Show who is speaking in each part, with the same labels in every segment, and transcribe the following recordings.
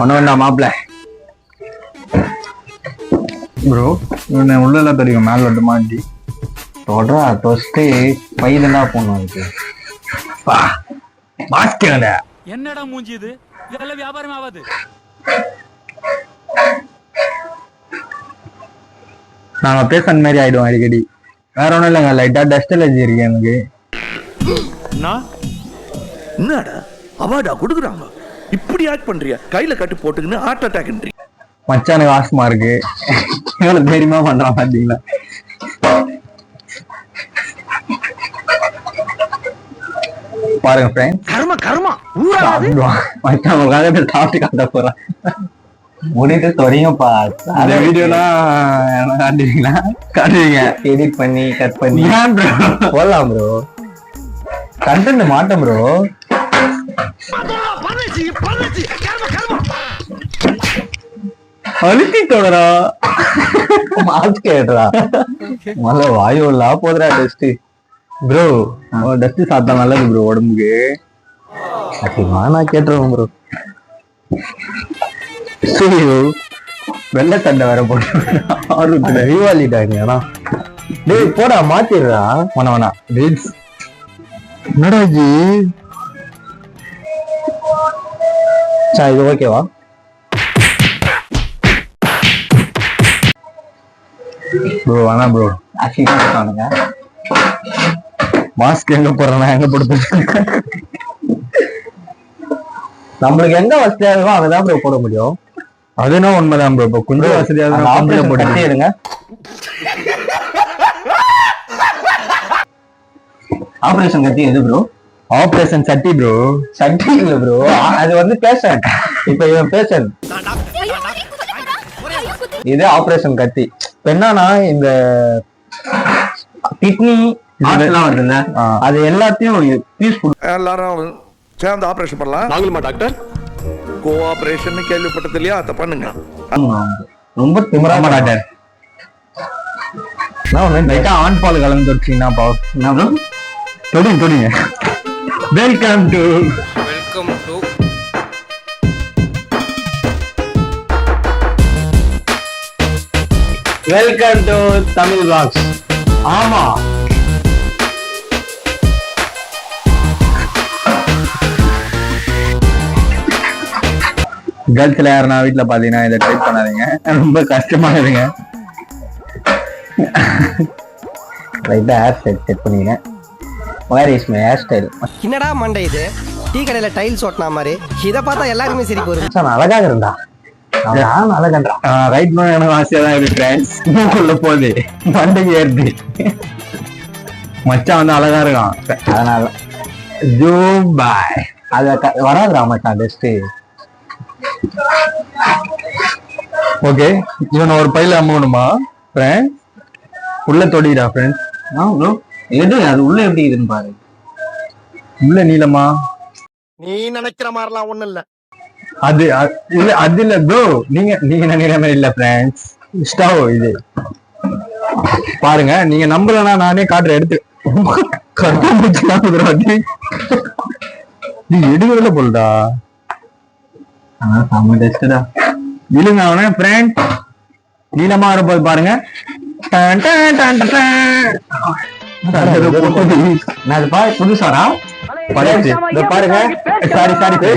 Speaker 1: ஒண்ணு வேண்டாம் மாப்பிள்ள ப்ரோ உன்னை உள்ள தெரியும் மேல் வட்டு மாட்டி.
Speaker 2: தொடரா தொஸ்ட்டு பைதெல்லாம் போகணும் அதுக்கு
Speaker 1: பா மாஸ்கேங்க
Speaker 3: என்னடா மூஞ்சி இது? இதெல்லாம் வியாபாரம் ஆகாது.
Speaker 1: நாங்க பேசுற மாதிரி ஆயிடுவோம் அடிக்கடி. வேற ஒண்ணும் இல்லைங்க லைட்டா டஸ்ட் அலர்ஜி இருக்கு எனக்கு.
Speaker 4: என்னடா? அவார்டா கொடுக்குறாங்க. இப்படி ஆக்ட் பண்றியா? கையில கட்டி போட்டுக்கின்னு ஹார்ட் அட்டாக்ன்றி
Speaker 1: மச்சானுக்கு ஆஸ்மா இருக்கு. எவ்வளவு தைரியமா பண்றான் பாத்தீங்களா? பாருங்க ஃப்ரெண்ட்ஸ்
Speaker 4: கர்ம கர்மா.
Speaker 1: சாப்பிடுவான். மச்சான் உங்களுக்காக சாப்பிட்டு காட்ட போறான்.
Speaker 2: முடிட்டு தொடங்கப்பா
Speaker 1: அந்த வீடியோலாம் காட்டுவீங்களா? காட்டுவீங்க.
Speaker 2: எடிட் பண்ணி கட் பண்ணி? போடலாம் ப்ரோ கண்டென்ட் மாட்டோம் ப்ரோ
Speaker 1: அழுத்தி தொடரா
Speaker 2: மாஸ்க் கேட்டுறா முதல்ல வாயு இல்லா போதுடா டெஸ்ட்
Speaker 1: ப்ரோ டஸ்ட் சாப்பிட்டா நல்லது ப்ரோ உடம்புக்கு.
Speaker 2: சத்தியமா நான் கேட்டுருவேன் ப்ரோ
Speaker 1: ஐயோ வெள்ளை சண்டை வேற போட்டு ஆர்வத்துல
Speaker 2: தீபாவளிட்டாங்க ஆனா. டேய் போடா மாத்திடுறா.
Speaker 1: வேணா வேணா ரீல்ஸ் என்னடா ஜி
Speaker 2: சா இது ஓகேவா
Speaker 1: ப்ரோ வேணா ப்ரோ
Speaker 2: அசிங்க
Speaker 1: மாஸ்க் எங்க போடுறேன்னா எங்க போட்டு
Speaker 2: நம்மளுக்கு எங்க வசதியா இருக்கோ அங்கதான் ப்ரோ போட முடியும்.
Speaker 1: அதுனா உண்மைதான் ப்ரோ இப்போ கொஞ்சம் வசதியா தான்
Speaker 2: operation
Speaker 1: போட்டு
Speaker 2: எடுங்க ஆபரேஷன் கத்தி எது ப்ரோ
Speaker 1: ஆபரேஷன் சட்டி ப்ரோ
Speaker 2: சட்டி இல்ல ப்ரோ அது வந்து பேஷண்ட் இப்ப இவன் பேஷண்ட் இது ஆபரேஷன் கத்தி. இப்ப என்னன்னா இந்த கிட்னி வருதுல்ல?
Speaker 1: ஆ.
Speaker 2: அது எல்லாத்தையும் பீஸ்ஃபுல்
Speaker 4: எல்லாரும் சேர்ந்து ஆபரேஷன் பண்ணலாம். நாங்களுமா டாக்டர் கோ ஆபரேஷன் கேள்விப்பட்டது இல்லையா? அதை பண்ணுங்க.
Speaker 2: ரொம்ப திமிரா
Speaker 1: ஆமா டாக்டர் லைட்டா ஆண் பால் கலந்து வச்சீங்கன்னா பாவம்? தொடுங்க தொடுங்க. Welcome to
Speaker 5: welcome to
Speaker 2: Tamil box ஆமா.
Speaker 1: கேர்ள்ஸ்ல யாருன்னா வீட்டுல பாத்தீங்கன்னா இதை ட்ரை பண்ணாதீங்க. ரொம்ப கஷ்டமானதுங்க.
Speaker 2: லைட்டா ஹேர் ஸ்டைல் செட் பண்ணிக்கிறேன் where is my hair style
Speaker 6: என்னடா மண்டை இது? டீ கடையில டைல்ஸ் ஒட்டினா மாதிரி. இதை பார்த்தா எல்லாருக்குமே சிரிப்பு வரும்
Speaker 2: அழகாக இருந்தா.
Speaker 1: ரைட் பண்ண எனக்கு ஆசையா தான் இருக்கு ஃப்ரெண்ட்ஸ் மூக்குள்ள போகுது. மண்டைக்கு ஏறுது. மச்சான் வந்து அழகா இருக்கான்.
Speaker 2: அதனால
Speaker 1: ஜோ பாய்
Speaker 2: அது வராதுடா மச்சான் டெஸ்ட்
Speaker 1: ஓகே இவனை ஒரு பையில அம்மணுமா ஃப்ரெண்ட்ஸ் உள்ள தொடிடா ஃப்ரெண்ட்ஸ்
Speaker 2: ஆ ப்ரோ அது உள்ள எப்படி இதுன்னு பாரு.
Speaker 1: உள்ள நீளமா?
Speaker 6: நீ நினைக்கிற மாதிரிலாம் ஒண்ணும் இல்ல.
Speaker 1: அது இல்ல அது இல்ல ப்ரோ நீங்க நீங்க நினைக்கிற மாதிரி இல்ல ஃப்ரெண்ட்ஸ் ஸ்டவ் இது? பாருங்க நீங்க நம்பலன்னா நானே காட்டுற எடுத்து. நீ எடுக்கல போல்டா
Speaker 2: ஆ செம்ம டெஸ்ட்டா
Speaker 1: விழுங்க அவன ஃப்ரெண்ட் நீளமா இருப்போது பாருங்க.
Speaker 2: நான் பாரு புதுசாரா
Speaker 1: பாருங்க. சாரி சாரி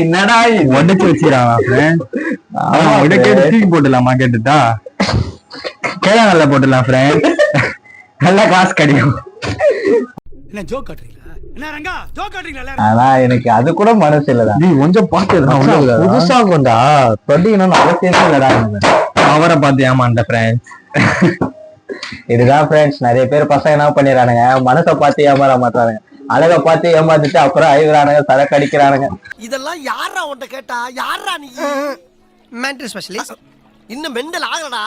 Speaker 2: என்னடா?
Speaker 1: உடச்சு
Speaker 2: ஆமா,
Speaker 1: உடச்சு
Speaker 2: friend.
Speaker 1: தூக்கி போட்டுடலாமா கேட்டுட்டா? போட்டுடலாம் ஃப்ரெண்ட் நல்லா காசு கிடைக்கும்.
Speaker 3: என்ன ஜோக்
Speaker 2: ஆனா எனக்கு அது கூட மனசு இல்லடா.
Speaker 1: நீ கொஞ்சம் பார்த்து
Speaker 2: மச்சான், புதுசா கொண்டா தொட்டிக்கணும்னு அவசியமே இல்லடா.
Speaker 1: அவரை பார்த்து ஏமாண்ட
Speaker 2: இதுதான் ஃப்ரெண்ட்ஸ் நிறைய பேர் பசங்க என்ன பண்ணிடுறானுங்க? மனசை பார்த்து ஏமாற மாட்டானுங்க அழகை பார்த்து ஏமாத்திட்டு அப்புறம் அழுகுறானுங்க சரக்கு அடிக்கிறானுங்க
Speaker 6: இதெல்லாம் யாரா உன்ட்ட கேட்டா? யாரா நீ? மென்டல் ஸ்பெஷலிஸ்ட் இன்னும் மெண்டல் ஆகலடா.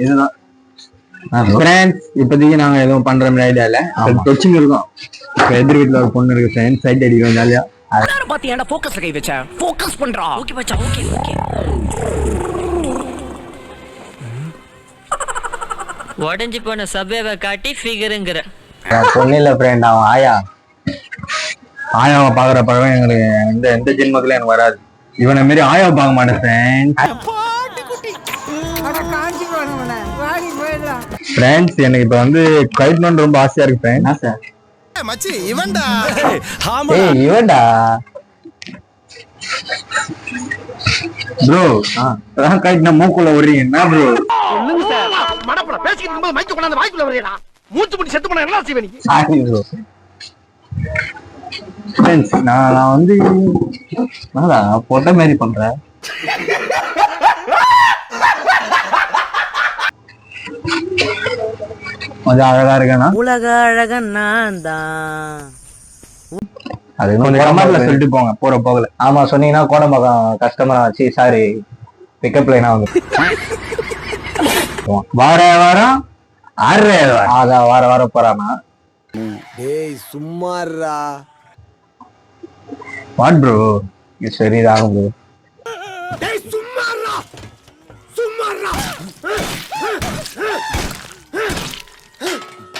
Speaker 1: இதுதான். ஃப்ரெண்ட்ஸ் இப்போதைக்கு நாங்க எதுவும் பண்ற மாதிரி ஐடியா இல்ல.
Speaker 2: ஆமா.
Speaker 1: தொச்சுங்க இருக்கோம். இப்ப எதிர் வீட்டுல ஒரு பொண்ணு இருக்கு ஃப்ரெண்ட்ஸ் சைட் அடிக்கிறோம் ஜாலியா
Speaker 5: பாத்து ஏன்டா ஃபோக்கஸ்ல கை வச்ச? ஃபோக்கஸ் பண்றா. ஓகே மச்சான் ஓகே ஓகே
Speaker 7: உடஞ்சி போன சபேவை காட்டி ஃபிகருங்கிற
Speaker 2: பொண்ணு இல்ல ஃப்ரெண்ட் அவன் ஆயா.
Speaker 1: ஆயாவை பாக்குற பழக்கம் எங்களுக்கு இந்த எந்த ஜென்மத்துல எனக்கு வராது. இவனை மாரி ஆயாவை பார்க்க மாட்டேன் ஃப்ரெண்ட்ஸ் எனக்கு இப்ப வந்து கயிட்னு ரொம்ப ஆசையா இருக்கு ஃப்ரெண்ட்ஸ்
Speaker 2: சார்?
Speaker 6: மச்சி இவன்டா.
Speaker 2: ஏய் இவன்டா.
Speaker 1: ப்ரோ கயிட்னா மூக்குள்ள விடுறீங்க என்ன ப்ரோ
Speaker 6: மடப்பட பேசிக்கிட்டு இருக்கும்போது மைக்க கொண்டாந்து வாய்க்குள்ள வரையடா மூச்சு முடி செத்து போனா என்ன செய்வே நீ?
Speaker 1: ஃப்ரெண்ட்ஸ் நான் நான் வந்து
Speaker 2: என்னடா பொட்ட மாதிரி பண்ற
Speaker 1: கொஞ்சம் அழகா இருக்கேனா?
Speaker 5: உலக அழகன் நான் தான்.
Speaker 2: அது இன்னும்
Speaker 1: கொஞ்சம் கமெண்ட்ல
Speaker 2: கோடம்பாக்கம்
Speaker 1: சொல்லிட்டு போங்க போற போகல.
Speaker 2: ஆமா சொன்னீங்கன்னா கோடம்பாக்கம் கஸ்டமர் ஆச்சு சாரி பிக்கப் லைனா வந்து.
Speaker 1: வார வாரம்
Speaker 2: அதான் வார வாரம் போறானா.
Speaker 6: டேய் சும்மாறா
Speaker 1: வாட் ப்ரோ?
Speaker 2: இது சரிதான் ப்ரோ.
Speaker 6: டேய் சும்மாறா சும்மாறா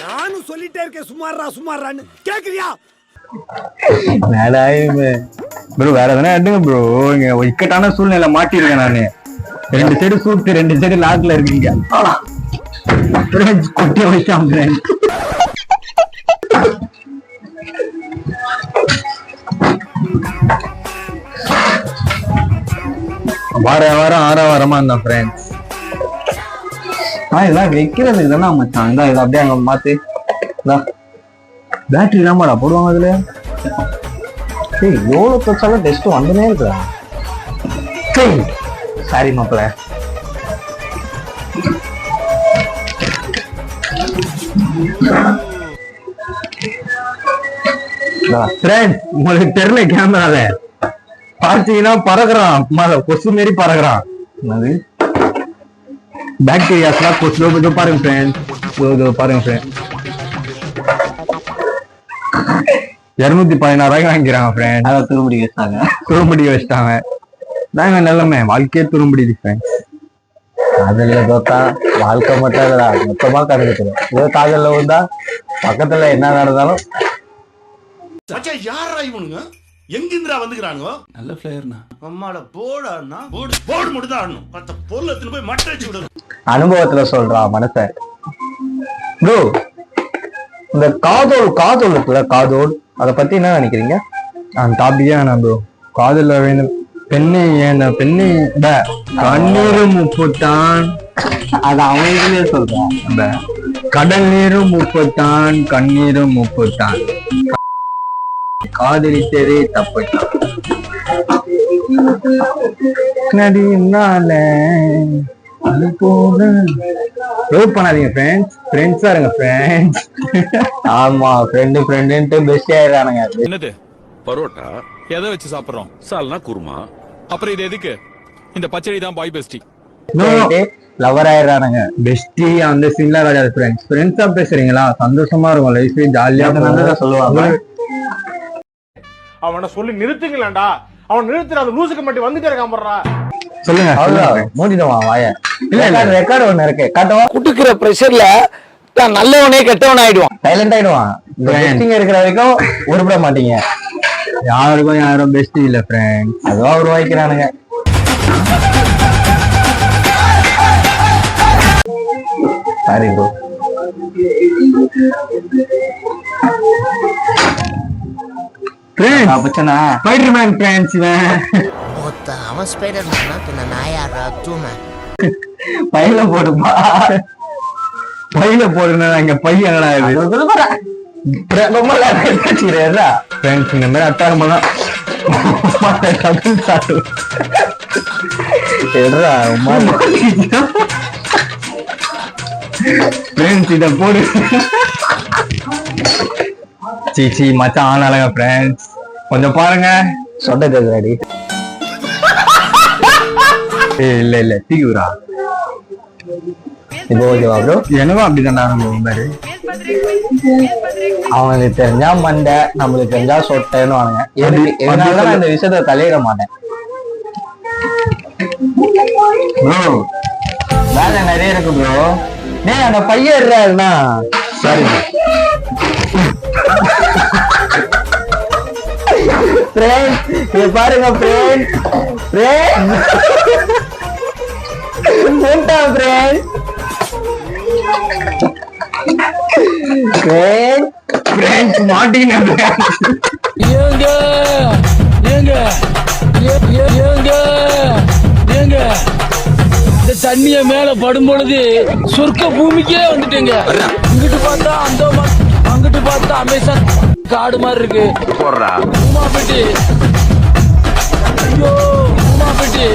Speaker 6: நானும் சொல்லிட்டே இருக்கேன் சும்மாறா சும்மாறான்னு கேக்குறியா?
Speaker 1: ப்ரோ வேற எதனா எடுங்க ப்ரோ. இங்க இக்கட்டான சூழ்நிலை மாட்டிருக்கேன் நானு. ரெண்டு சைடு சூட்டு ரெண்டு சைடு லாக்ல இருக்கீங்க. கொட்டிய வச்சான் friends. வார வாரம் ஆறா வாரமா இருந்தான் ஃப்ரெண்ட்ஸ்
Speaker 2: ஆ இதெல்லாம் வைக்கிறதுக்கு தானே மச்சான். இந்தா இதை அப்படியே அங்க மாத்து.
Speaker 1: பேட்டரி தான்டா போடுவாங்க அதுல
Speaker 2: ஏய் எவ்வளவு பிரச்சாலும் டெஸ்ட் வந்துனே இருக்குடா. சாரி. மாப்பிள்ள
Speaker 1: உங்களுக்கு தெரியல கேமரால. பார்த்தீங்கன்னா பறக்குறான். ம- கொசு மாரி பறக்குறான்.
Speaker 2: என்னது?
Speaker 1: பாக்டீரியாஸ்லாம் கொசு. இதோ பாருங்க ஃப்ரெண்ட்ஸ் இதோ பாருங்க ஃப்ரெண்ட்ஸ் இருநூத்தி பதினாறு ரூபாய்க்கு வாங்கிக்கிறாங்க ஃப்ரெண்ட்
Speaker 2: அதை திரும்படி வச்சாங்க
Speaker 1: துரும்படி வச்சிட்டாங்க. நாங்க நிலைமை. வாழ்க்கையே துரும்படிது ஃப்ரெண்ட்ஸ்
Speaker 2: அதுல தோத்தா வாழ்க்கை மட்டும் இல்லடா மொத்தமா கணக்குறோம் ஏதோ காதல்ல வந்தா பக்கத்துல என்ன நடந்தாலும்
Speaker 7: யாரா இவனுங்க? எங்கிந்திரா வந்துக்கிறானுங்க நல்ல பிளேயர்னா அம்மாட போடான்னா போடு போடு மட்டும் தான் ஆடணும். மத்த பொருள் எடுத்துன்னு போய் மட்டை வச்சு விடணும்.
Speaker 2: அனுபவத்துல சொல்றா மனச. ப்ரோ இந்த காதோல் காதோல் இருக்குல்ல காதோல். அத பத்தி என்ன நினைக்கிறீங்க?
Speaker 1: அந்த டாபிக்கே வேணாம் ப்ரோ காதல்ல வேணும் பெண்ணை ஏன் பெண்ணை கண்ணீரும் உப்புத்தான்.
Speaker 2: அது இதுலயே சொல்றான்
Speaker 1: கடல் நீரும் உப்புத்தான் கண்ணீரும் உப்புத்தான். காதலித்ததே தப்புத்தான். லவ் பண்ணாதீங்க ஃப்ரெண்ட்ஸ் ஃப்ரெண்ட்ஸா இருங்க ஃப்ரெண்ட்ஸ்
Speaker 2: ஆமா ஃப்ரெண்டு ஃப்ரெண்டுன்ட்டு பெஸ்ட் ஆயிடுறானுங்க.
Speaker 8: என்னது? பரோட்டா? எதை வச்சு சாப்பிடுறோம்? சால்னா குருமா? அப்புறம் இது எதுக்கு? இந்த பச்சடி தான் பாய் பெஸ்டி
Speaker 2: லவர் ஆயிடுறானுங்க.
Speaker 1: பெஸ்டி அந்த சீன்லாம் கிடையாது ஃப்ரெண்ட்ஸ் ஃப்ரெண்ட்ஸா பேசுறீங்களா? சந்தோஷமா இருக்கும் லைஃப் ஜாலியா
Speaker 2: நல்லதா சொல்லுவாங்க.
Speaker 9: அவனை சொல்லி நிறுத்துங்களேன்டா. அவன் நிறுத்துற அந்த லூசுக்கு மட்டும் வந்துட்டே இருக்கான்
Speaker 1: சொல்லுங்க
Speaker 2: அவ்வளவுதான். மூடிடுவான் வாய. இல்ல ரெக்கார்டு ஒண்ணு இருக்கு. காட்டவா
Speaker 6: குடுக்கிற பிரஷர்ல நல்லவனே கெட்டவன் ஆயிடுவான்.
Speaker 2: சைலண்ட் ஆயிடுவான் இருக்கிற வரைக்கும் உருப்பிட மாட்டீங்க.
Speaker 1: யாருக்கும் யாரும் பெஸ்டி இல்ல ஃப்ரெண்ட்ஸ்
Speaker 2: அதுவா உருவாக்கிறானுங்க சாரி ப்ரோ
Speaker 1: ஸ்பைடர்மேன் ஃப்ரெண்ட்ஸ் இவன்
Speaker 5: ஒத்த அவன் ஸ்பைடர் மேனா பின்ன நான் யாரா தூம
Speaker 2: பையில போடுப்பா
Speaker 1: பையில போடுனா இங்க பையன் இது
Speaker 2: ரொம்ப வச்சுக்கிறேன்
Speaker 1: ஃப்ரெண்ட்ஸ் இந்த மாதிரி அட்டாரம் பண்ணா டபுள் சாட்டு
Speaker 2: எடுறா
Speaker 1: ஃப்ரெண்ட்ஸ் இத போடு. சீச்சி மச்சான் ஆனாலங்க ஃப்ரெண்ட்ஸ் கொஞ்சம் பாருங்க.
Speaker 2: சொன்ன கேக்குறாடி
Speaker 1: இல்ல இல்ல தீவிரா.
Speaker 2: இப்போ ஓகேவா ப்ரோ
Speaker 1: எனக்கும் அப்படிதான் அனுபவம் பாரு.
Speaker 2: அவனுக்கு தெரிஞ்சா மண்டை நம்மளுக்கு தெரிஞ்சா சொட்டைன்னு வாங்க. எதனால நான் இந்த விஷயத்த தலையிட மாட்டேன்.
Speaker 1: ப்ரோ
Speaker 2: வேலை நிறைய இருக்கு ப்ரோ டேய் அந்த பையன் இருறாருண்ணா
Speaker 1: சாரி
Speaker 2: இது பாருங்க ஃப்ரெண்ட் ஃப்ரெண்ட் மூட்டான் ஃப்ரெண்ட் ஃப்ரெண்ட்
Speaker 1: ஃப்ரெண்ட்ஸ் மாட்டீங்க
Speaker 3: ஏங்க ஏங்க ஏங்க ஏங்க. தண்ணிய மேல படும் பொழுது சொர்க்க பூமிக்கே வந்துட்டேங்க. இங்கிட்டு பார்த்தா அந்த அங்கிட்டு பார்த்தா அமேசான் காடு மாதிரி இருக்கு. உமாபெட்டி. ஐயோ உமாபெட்டி.